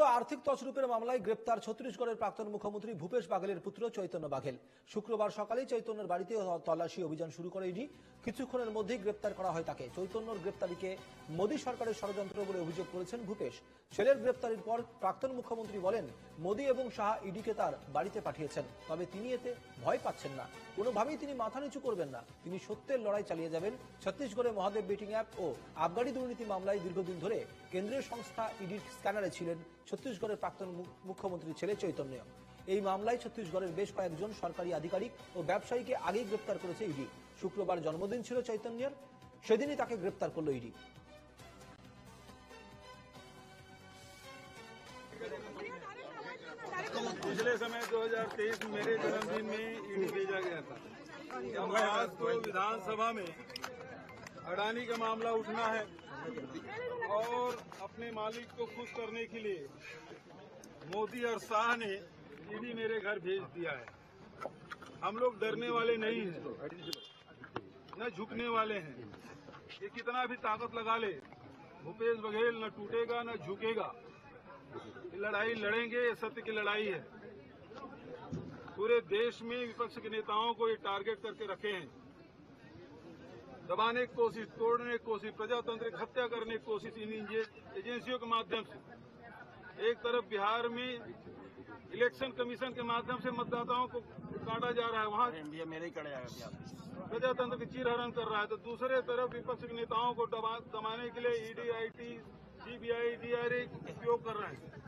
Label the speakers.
Speaker 1: আর্থিক তছরূপের মামলায় গ্রেপ্তার ছত্তিশগড়ের প্রাক্তন মুখ্যমন্ত্রী ভূপেশ বাঘেলের পুত্র চৈতন্য বাঘেল। শুক্রবার সকালেই চৈতন্যের বাড়িতে তল্লাশি অভিযান শুরু করে ইডি। কিছুক্ষণের মধ্যেই গ্রেপ্তার করা হয় তাকে। চৈতন্যর গ্রেপ্তারিকে মোদী সরকারের ষড়যন্ত্র বলে অভিযোগ করেছেন ভূপেশ। ছেলের গ্রেপ্তারির পর প্রাক্তন মুখ্যমন্ত্রী বলেন, মোদী এবং শাহ ইডিকে তার বাড়িতে পাঠিয়েছেন। তবে তিনি এতে ভয় পাচ্ছেন না। কোনোভাবেই তিনি মাথা নিচু করবেন না। তিনি সত্যের লড়াই চালিয়ে যাবেন। ছত্তিশগড়ে মহাদেব বেটিং অ্যাপ ও আবগারি দুর্নীতি মামলায় দীর্ঘদিন ধরে কেন্দ্রীয় সংস্থা ইডির স্ক্যানারে ছিলেন ছত্তিশগড়ের প্রাক্তন মু- মুখ্যমন্ত্রীর ছেলে চৈতন্য এই মামলায় ছত্তিশগড়ের বেশ কয়েকজন সরকারি আধিকারিক ও ব্যবসায়ীকে আগেই গ্রেপ্তার করেছে ইডি শুক্রবার জন্মদিন ছিল চৈতন্যের সেদিনই তাকে গ্রেপ্তার করল ইডি
Speaker 2: पिछले समय 2023 में मेरे जन्मदिन में ईडी भेजा गया था अब आज तो विधानसभा में अडानी का मामला उठना है और अपने मालिक को खुश करने के लिए मोदी और शाह ने ईडी मेरे घर भेज दिया है। हम लोग डरने वाले नहीं हैं, न झुकने वाले हैं। ये कितना भी ताकत लगा ले, भूपेश बघेल न टूटेगा, न झुकेगा। लड़ाई लड़ेंगे, ये सत्य की लड़ाई है। पूरे देश में विपक्ष के नेताओं को ये टारगेट करके रखे हैं। दबाने की कोशिश तोड़ने की कोशिश प्रजातंत्र की हत्या करने की कोशिश इन एजेंसियों के माध्यम से। एक तरफ़ बिहार में इलेक्शन कमीशन के माध्यम से मतदाताओं को काटा जा रहा है वहाँ
Speaker 3: इंडिया मेरे ही कड़े
Speaker 2: प्रजातंत्र की चीरहरण कर रहा है तो दूसरे तरफ़ विपक्ष के नेताओं को दबाने के लिए ईडी आईटी सीबीआई डीआरए उपयोग कर रहे हैं।